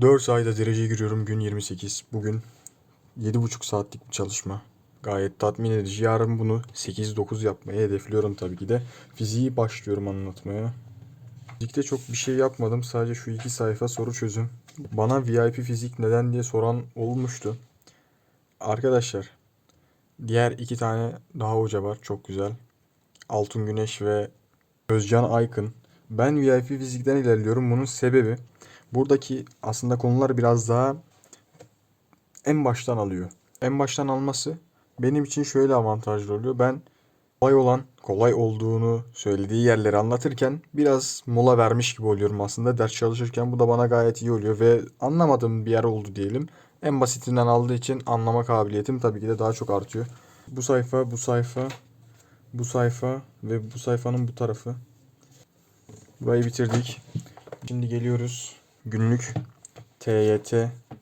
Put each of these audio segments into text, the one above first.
4 ayda dereceye giriyorum. Gün 28. Bugün 7,5 saatlik bir çalışma. Gayet tatmin edici. Yarın bunu 8-9 yapmayı hedefliyorum tabii ki de. Fiziği başlıyorum anlatmaya. Fizikte çok bir şey yapmadım. Sadece şu iki sayfa soru çözüm. Bana VIP fizik neden diye soran olmuştu. Arkadaşlar diğer iki tane daha hoca var. Çok güzel. Altun Güneş ve Özcan Aykın. Ben VIP fizikten ilerliyorum. Bunun sebebi buradaki aslında konular biraz daha en baştan alıyor. En baştan alması benim için şöyle avantajlı oluyor. Ben kolay olan, kolay olduğunu söylediği yerleri anlatırken biraz mola vermiş gibi oluyorum aslında ders çalışırken. Bu da bana gayet iyi oluyor ve anlamadığım bir yer oldu diyelim. En basitinden aldığı için anlama kabiliyetim tabii ki de daha çok artıyor. Bu sayfa, bu sayfa, bu sayfa ve bu sayfanın bu tarafı. Burayı bitirdik. Şimdi geliyoruz günlük TYT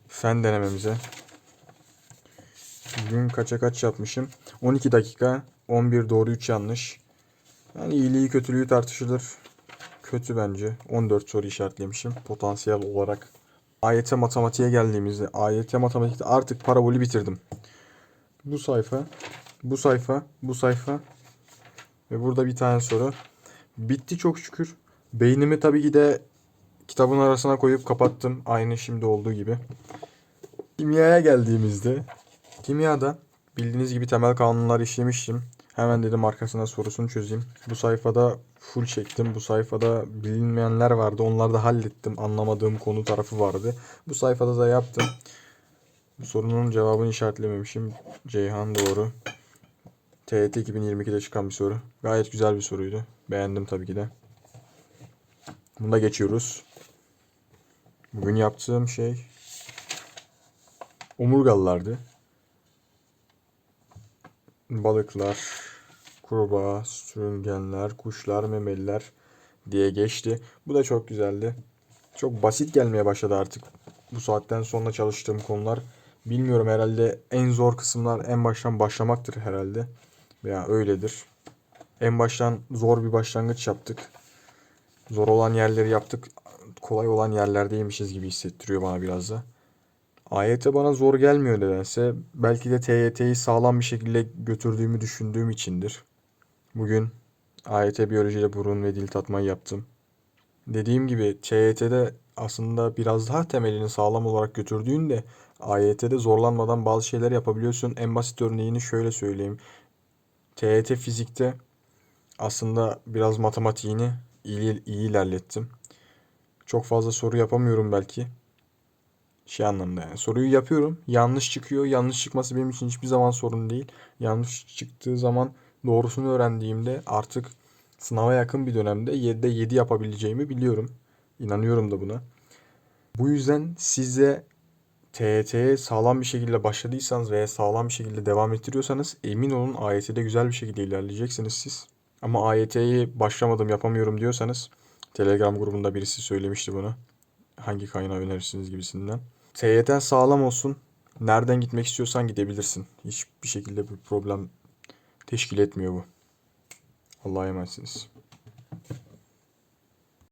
fen denememize. Bugün kaça kaç yapmışım? 12 dakika, 11 doğru 3 yanlış. Yani iyiliği kötülüğü tartışılır. Kötü bence. 14 soru işaretlemişim potansiyel olarak. AYT matematiğe geldiğimizde AYT matematikte artık parabolü bitirdim. Bu sayfa, bu sayfa, bu sayfa ve burada bir tane soru. Bitti çok şükür. Beynimi tabii ki de kitabın arasına koyup kapattım. Aynı şimdi olduğu gibi. Kimyaya geldiğimizde kimyada bildiğiniz gibi temel kanunları işlemiştim. Hemen dedim arkasına sorusunu çözeyim. Bu sayfada full çektim. Bu sayfada bilinmeyenler vardı. Onları da hallettim. Anlamadığım konu tarafı vardı. Bu sayfada da yaptım. Bu sorunun cevabını işaretlememişim. Ceyhan doğru. TYT 2022'de çıkan bir soru. Gayet güzel bir soruydu. Beğendim tabii ki de. Bunda geçiyoruz. Bugün yaptığım şey omurgalılardı. Balıklar, kurbağa, sürüngenler, kuşlar, memeliler diye geçti. Bu da çok güzeldi. Çok basit gelmeye başladı artık. Bu saatten sonra çalıştığım konular. Bilmiyorum herhalde en zor kısımlar en baştan başlamaktır herhalde. Veya öyledir. En baştan zor bir başlangıç yaptık. Zor olan yerleri yaptık. Kolay olan yerlerdeymişiz gibi hissettiriyor bana biraz da. AYT bana zor gelmiyor nedense. Belki de TYT'yi sağlam bir şekilde götürdüğümü düşündüğüm içindir. Bugün AYT biyolojiyle burun ve dil tatmayı yaptım. Dediğim gibi TYT'de aslında biraz daha temelini sağlam olarak götürdüğünde AYT'de zorlanmadan bazı şeyler yapabiliyorsun. En basit örneğini şöyle söyleyeyim. TYT fizikte aslında biraz matematiğini iyi, iyi ilerlettim. Çok fazla soru yapamıyorum belki. Şey anlamda yani soruyu yapıyorum. Yanlış çıkıyor. Yanlış çıkması benim için hiçbir zaman sorun değil. Yanlış çıktığı zaman doğrusunu öğrendiğimde artık sınava yakın bir dönemde 7'de 7 yapabileceğimi biliyorum. İnanıyorum da buna. Bu yüzden size TYT'ye sağlam bir şekilde başladıysanız veya sağlam bir şekilde devam ettiriyorsanız emin olun AYT'de güzel bir şekilde ilerleyeceksiniz siz. Ama AYT'yi başlamadım yapamıyorum diyorsanız Telegram grubunda birisi söylemişti bunu. Hangi kaynağı önerirsiniz gibisinden. TYT'n sağlam olsun. Nereden gitmek istiyorsan gidebilirsin. Hiçbir şekilde bir problem teşkil etmiyor bu. Allah'a emanetsiniz.